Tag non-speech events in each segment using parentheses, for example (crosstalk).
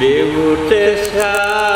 দেবতে সাগরে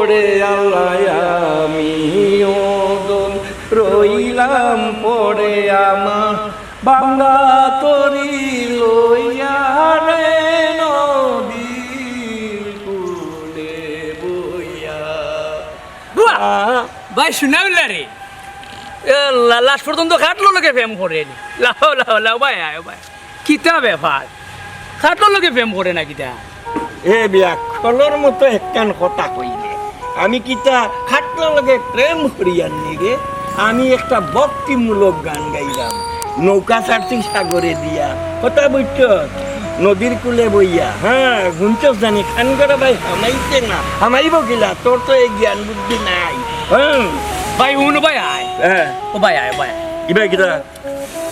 পড়ে আল্লাহ আমি ওদম রইলাম পড়ে আমার বাংলা তরি লইয়া রে নদীর বইয়া। বুয়া, ভাই শুনাও রে। এ, লা- লাস্ট পর্যন্ত খাটলো লোকে প্রেম করে নি। লাও লাও লাও ভাই আয় ভাই। কিতা ব্যাপার? খাটলো লোকে প্রেম করে না কিতা এ বিয়া খলর মতো একখান কথা কইলে আমি কিতা খাটল লগে প্রেম করিয়ার নিগে আমি একটা ভক্তিমূলক গান গাইলাম। নৌকা ছাড়ছি সাগরে দিয়া। কথা বুঝছ নদীর কুলে বইয়া। হ্যাঁ শুনছস জানি খান করে ভাই হামাইছে না। হামাইব গিলা তোর তো এই জ্ঞান বুদ্ধি নাই। হ্যাঁ ভাই উন ভাই আয়। হ্যাঁ। ও ভাই আয় ভাই। কিবা কিতা?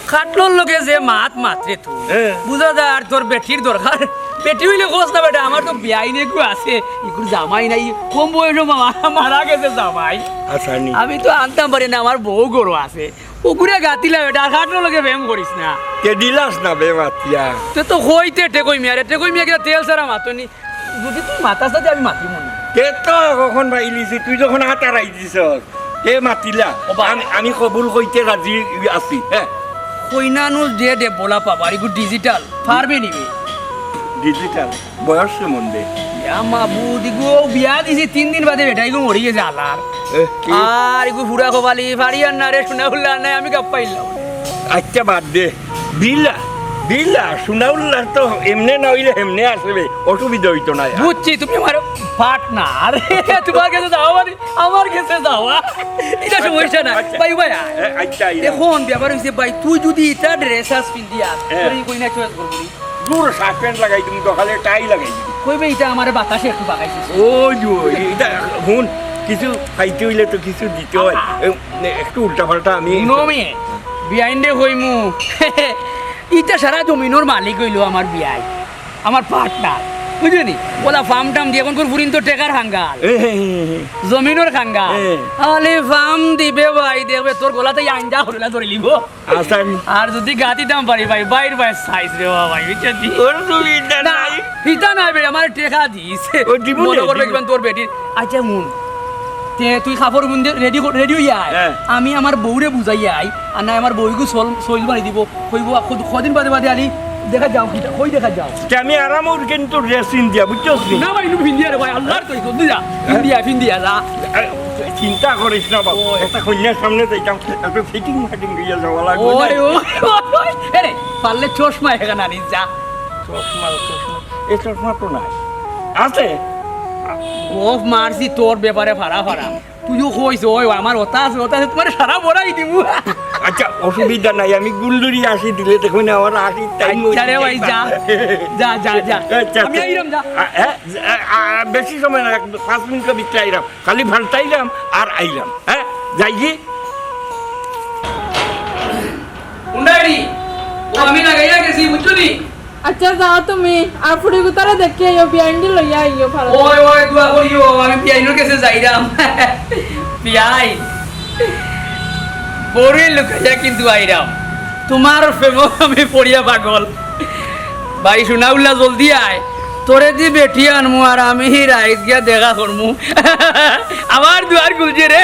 খাটলোর লোকে যে মাত মাত্রে তুই হ্যাঁ। বুঝা যা আর তোর বেটির দরকার। বেটি হইলে খোঁজ না বেটা আমার তো বিয়াই নেই আছে। ইগুলো জামাই নাই কম বয়সে মা- মারা গেছে জামাই। আসানি আমি তো আনতাম পারি না আমার বউ গরু আছে। পুকুরে গাতিলা বেটা আর খাটলোর লোকে প্রেম করিস না। কে দিলাস না বে মাতিয়া। তো তো হইতে টেকই মিয়া রে টেকই মিয়া কিনা তেল সারা মাতনি যদি তুই মাতাস তাতে আমি মাতিব না। কে তো কখন বাইলিছি তুই যখন হাতারাই দিছ কে মাতিলা? আমি- আমি কবুল কইতে রাজি আছি হ্যাঁ কইনানু যে দে বলা পাবা আর ডিজিটাল পারবে নিবে ডিজিটাল বয়স কেমন দে আমা বুদিগো বিয়া দিছি তিন দিন বাদে বেটা এগুলো মরি গেছে আলার। আর এগুলো ফুড়া কবালি ফাড়ি আর না রে শুনা উল্লা নাই আমি গাপ পাইলাম। আচ্ছা বাদ দে। বিলা বিলা শুনাউল্লাহ তো এমনে না হইলে এমনে আসবে অসুবিধা হইতো না। বুঝছি তুমি আমার পার্টনার তোমার কাছে যাও মানে আমার কাছে যাও এটা সমস্যা না আচ্ছা। ভাই ভাই এ, আচ্ছা ব্যাপার ভাই তুই যদি এটা ড্রেস আস পিন্দিয়া। তুই কই না চয়েস করবি। দূর শার্ট প্যান্ট লাগাই তুমি দোকানে টাই লাগাই দিবি। কইবে এটা আমার বাতাসে একটু বাগাইছিস ও জো এটা শুন কিছু খাইতে হইলে তো কিছু দিতে হয়। একটু উল্টা পাল্টা আমি নমি বিয়াইন্ডে হইমু। (laughs) ইটা সারা জমিনোর মালিক হইল আমার বিয়াই আমার পার্টনার বুঝলি বলা ফার্ম টাম দিয়ে এখন করে ফুরিন তো টেকার হাঙ্গাল। জমিনোর খাঙ্গা এ। আলে ফার্ম দিবে ভাই দেখবে তোর গলাতে আইনটা হরিলা ধরে লিব আর যদি গাতি দাম পারি ভাই বাইর ভাই সাইজ রে ভাই বুঝছি অসুবিধা না নাই। হিতা নাই বে আমার টেকা দিস ও, দিবো মনে নে, করবে কিমান তোর বেটির। আচ্ছা মুন তে তুই খাবার বুন্দে রেডি রেডি আয়। হ্যাঁ। আমি আমার বউরে বুঝাই আই আর না আমার বউগু সল সইল বানি দিব। কইব কদিন বাদে বাদে আলি? দেখা যাও কি কই দেখা যাও? আমি আরামর কিন্তু ড্রেসিং দিয়া বুঝছস নি? না ভাই নু ফিন্দিয়া রে ভাই আল্লাহর তুই তো যা। ফিন্দিয়া ফিন্দিয়া যা চিন্তা করিস না বাবু একটা কন্যার সামনে যাইতাম একটু ফিটিং ফাটিং দিয়ে যাওয়া লাগবে। ওই ওই এরে পারলে চশমা এখানে আনিস যা। চশমা চশমা এই চশমা তো নাই। আছে? গফ মারছি তোর ব্যাপারে ফাড়া ফাড়া তুইও কইস ওই আমার ওতা আছে ওতা আছে তোমার সারা বড়াই দিব আচ্ছা অসুবিধা নাই আমি গুল্লুরি আসি দিলে দেখুন আমার আসি টাইম আচ্ছা রে ভাই যা যা যা যা। আচ্ছা, আমি আইরাম যা। হ্যাঁ, বেশি সময় না এক- পাঁচ মিনিটের ভিতরে আইলাম খালি ভালটাইলাম আর আইলাম হ্যাঁ? যাই কি উন্ডাইনি ও আমি লাগাইয়া গেছি বুঝলি আচ্ছা যাও তুমি। আর ফুড়ি গুতারে দেখি আইও বিয়াইন্ডি লইয়া আইও ভালো ওই ওই, দোয়া করিও, আমি পিয়াইনোর কাছে যাইরাম। পিয়াই বড়ি লুকাইয়া কিন্তু আইরাম। তোমার প্রেম আমি পড়িয়া পাগল। ভাই শুনাউল্লা জলদি আয়। তোরে দি বেটি আনমু আর আমি রাইত গিয়া দেখা করমু। আমার দুয়ার খুলছে রে।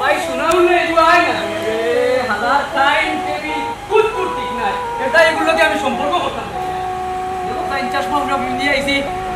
ভাই শুনাউল্লা এই আয় না।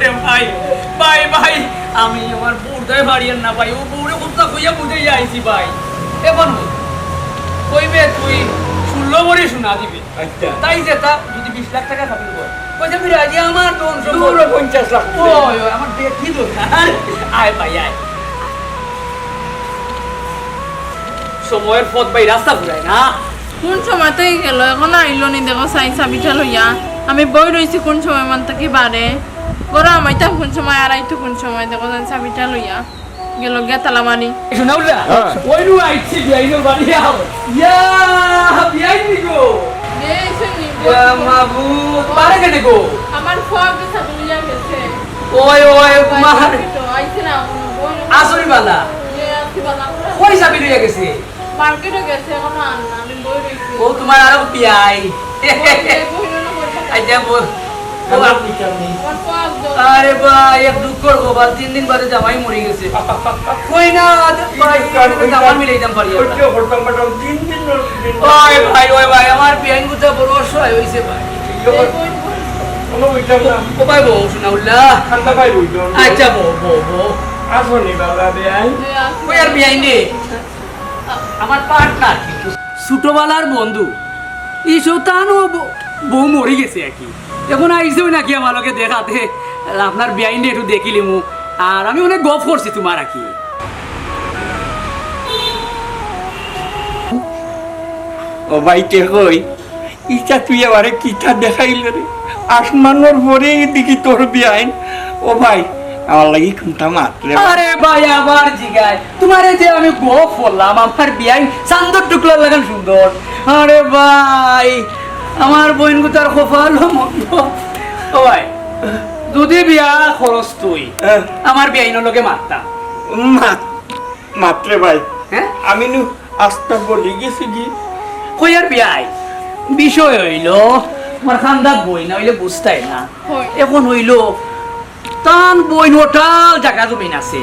বিয়া ভাই ভাই ভাই আমি আমার বউটাই বাড়িয়ে না ভাই ও বউরে কোথা কইয়া বুঝে আইছি ভাই। এখন কইবে তুই ষোলো বড়ি শোনা দিবি। আচ্ছা। তাই যে তা যদি বিশ লাখ টাকা খাবি বল কইছে বিরাজি আমার দোন দূর পঞ্চাশ লাখ। ওই ওই আমার দেখি দরকার আয় ভাই আয়। সময়ের পথ ভাই রাস্তা ঘুরায় না। কোন সময়তেই গেল? এখন আইলো নি দেখো চাবিটা লইয়া। আমি বই রইছি কোন সময় মান থেকে বারে। গরম আমাইতাম কোন সময় আর আইতো কোন সময় দেখো যান চাবিটা লইয়া গেল গিয়া তালা মারি শোনা উল্লা হ্যাঁ। ওই নু আইছি বিয়াইনোর বাড়ি আও ইয়া গো ইয়া পারে কেনে গো আমার ফোন চাবি লইয়া গেছে ওই ওই মার আইছে না আসরি বালা কই যাবি লইয়া গেছে মার্কেটে গেছে এখন আন আমি বই রইছি ও তোমার আরও বিয়াই আচ্ছা বল আমার বিচার নেই আরে ভাই এক দুঃখর খবর তিন দিন বাদে জামাই মরে গেছে। কই না ভাই জামাই মিলাইতাম পারি তিন ওই ভাই ওই ভাই আমার বিয়াইন গুতা বড় অসহায় হইছে ভাই। ও ভাই বউ শোনা উল্লাহ আচ্ছা বউ বউ বউ। আসনি বাবা বেআই ওই আর বিয়াইন রে আমার পার্টনার ছোটবেলার বন্ধু। এই সৌতানও বউ মরে গেছে আর কি। এখন আইসেও নাকি আমার দেখাতে। আপনার বিয়াইন একটু দেখিলি মু আর আমি অনেক গপ করছি তোমার আর কি। ও ভাইতে কই? ইচ্ছা তুই আমারে কিতা দেখাইল রে। আসমানোর পরে দেখি তোর বিয়াইন। ও ভাই আমার লাগি কোনটা মাত্রে আরে ভাই আমার জিগায়। তোমার যে আমি গপ করলাম আমার বিয়াইন চান্দর টুকলা লাগান সুন্দর। আরে ভাই আমার বোন গুতার কপাল ভাই যদি বিয়া খরচ তুই। হ্যাঁ, আমার বিয়াইনের লোকে মারতাম মাত- মাত্রে ভাই। হ্যাঁ? আমি নু আস্তা বলি গেছি কি? কই আর বিয়াই? বিষয় হইল আমার খান্দাত বই না হইলে বুঝতাই না। এখন হইল তান বই নোটাল জায়গা জমিন আছে।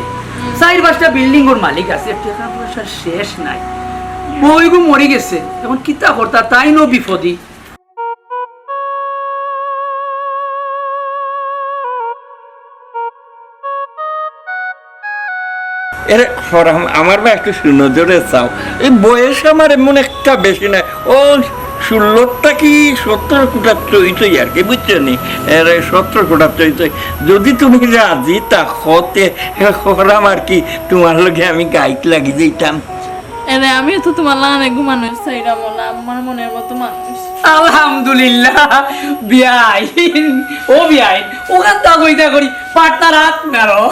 চার পাঁচটা বিল্ডিং ওর মালিক আছে টাকা পয়সা শেষ নাই। বইগু মরি গেছে এখন কিতা করতা তাই নো বিপদি। এর ফরাম আমার বা একটু সুনজরে চাও। এই বয়স আমার এমন একটা বেশি না। ও ষোলোটা কি সত্তর কোটার চইতই আর কি বুঝছ নি? সত্তর কোটার চইতই যদি তুমি রাজি তা হতে। হরাম আর কি তোমার লগে আমি গাইড লাগি দিতাম এরে আমি তো তোমার লাগানে ঘুমানোর চাইরা বলা আমার মনের মতো মানুষ। আলহামদুলিল্লাহ বিয়াই ও বিয়াই ওখান তা করি পাটনার হাত নারো